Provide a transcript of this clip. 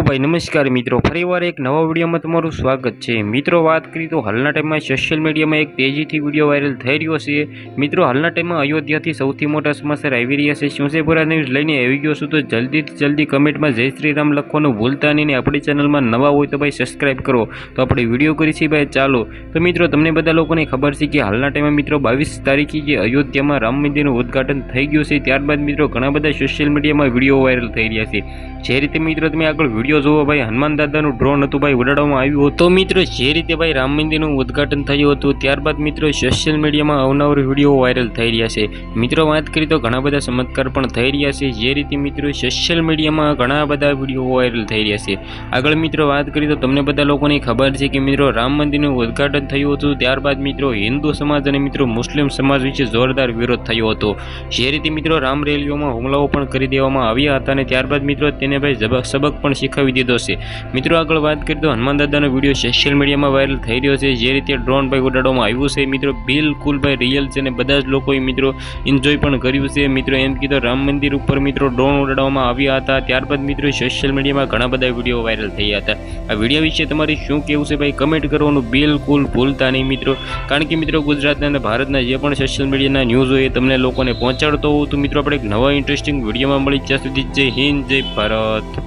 ઓ ભાઈ નમસ્કાર મિત્રો ફરીવાર એક નવા વિડીયોમાં તમારું સ્વાગત છે. મિત્રો, વાત કરી તો હાલના ટાઈમમાં સોશિયલ મીડિયામાં એક તેજીથી વીડિયો વાયરલ થઈ રહ્યો છે. મિત્રો, હાલના ટાઈમમાં અયોધ્યાથી સૌથી મોટા સમાચાર આવી રહ્યા છે. શિવસેપુરા ન્યૂઝ લઈને આવી ગયો છું તો જલ્દીથી જલ્દી કમેન્ટમાં જય શ્રી રામ લખવાનું ભૂલતા નહીં આપણી ચેનલમાં નવા હોય તો ભાઈ સબસ્ક્રાઈબ કરો. તો આપણે વીડિયો કરી છીએ ભાઈ, ચાલો. તો મિત્રો, તમને બધા લોકોને ખબર છે કે હાલના ટાઈમમાં મિત્રો, બાવીસ તારીખે જે અયોધ્યામાં રામ મંદિરનું ઉદ્ઘાટન થઈ ગયું છે. ત્યારબાદ મિત્રો, ઘણા બધા સોશિયલ મીડિયામાં વીડિયો વાયરલ થઈ રહ્યા છે. જે રીતે મિત્રો, તમે આગળ વીડિયો જોવો ભાઈ, હનુમાન દાદાનું ડ્રોન હતું ભાઈ, ઉડાડવામાં આવ્યું હતું. તો મિત્રો, જે રીતે ભાઈ રામ મંદિરનું ઉદ્ઘાટન થયું હતું, ત્યારબાદ મિત્રો સોશિયલ મીડિયામાં અવનવર વીડિયો વાયરલ થઈ રહ્યા છે. મિત્રો, વાત કરી તો ઘણા બધા ચમત્કાર પણ થઈ રહ્યા છે. જે રીતે મિત્રો સોશિયલ મીડિયામાં ઘણા બધા વીડિયો વાયરલ થઈ રહ્યા છે. આગળ મિત્રો, વાત કરીએ તો તમને બધા લોકોને ખબર છે કે મિત્રો, રામ મંદિરનું ઉદઘાટન થયું હતું. ત્યારબાદ મિત્રો, હિન્દુ સમાજ અને મિત્રો મુસ્લિમ સમાજ વિશે જોરદાર વિરોધ થયો હતો. જે રીતે મિત્રો રામ રેલીઓમાં હુમલાઓ પણ કરી દેવામાં આવ્યા હતા અને ત્યારબાદ મિત્રો તેને ભાઈ સબક પણ શીખવી દીધો છે. મિત્રો, આગળ વાત કરીએ તો હનુમાન દાદાનો વીડિયો સોશિયલ મીડિયામાં વાયરલ થઈ રહ્યો છે. જે રીતે ડ્રોન ભાઈ ઉડાડવામાં આવ્યું છે, મિત્રો, બિલકુલ ભાઈ રિયલ છે અને બધા જ લોકોએ, મિત્રો એન્જોય પણ કર્યું છે. મિત્રો, એમ કીધું, રામ મંદિર ઉપર, મિત્રો ડ્રોન ઉડાડવામાં આવ્યા હતા. ત્યારબાદ, મિત્રો સોશિયલ મીડિયામાં ઘણા બધા વીડિયો વાયરલ થયા હતા. આ વીડિયો વિશે તમારે શું કહેવું છે ભાઈ? કમેન્ટ કરવાનું બિલકુલ ભૂલતા નહીં, મિત્રો. કારણ કે, મિત્રો, ગુજરાતના અને ભારતના જે પણ સોશિયલ મીડિયાના ન્યૂઝ હોય તમને લોકોને પહોંચાડતો હોઉં તો, મિત્રો, આપણે એક નવા ઇન્ટરેસ્ટિંગ વિડીયોમાં મળી ત્યાં સુધી જય હિન્દ, જય ભારત.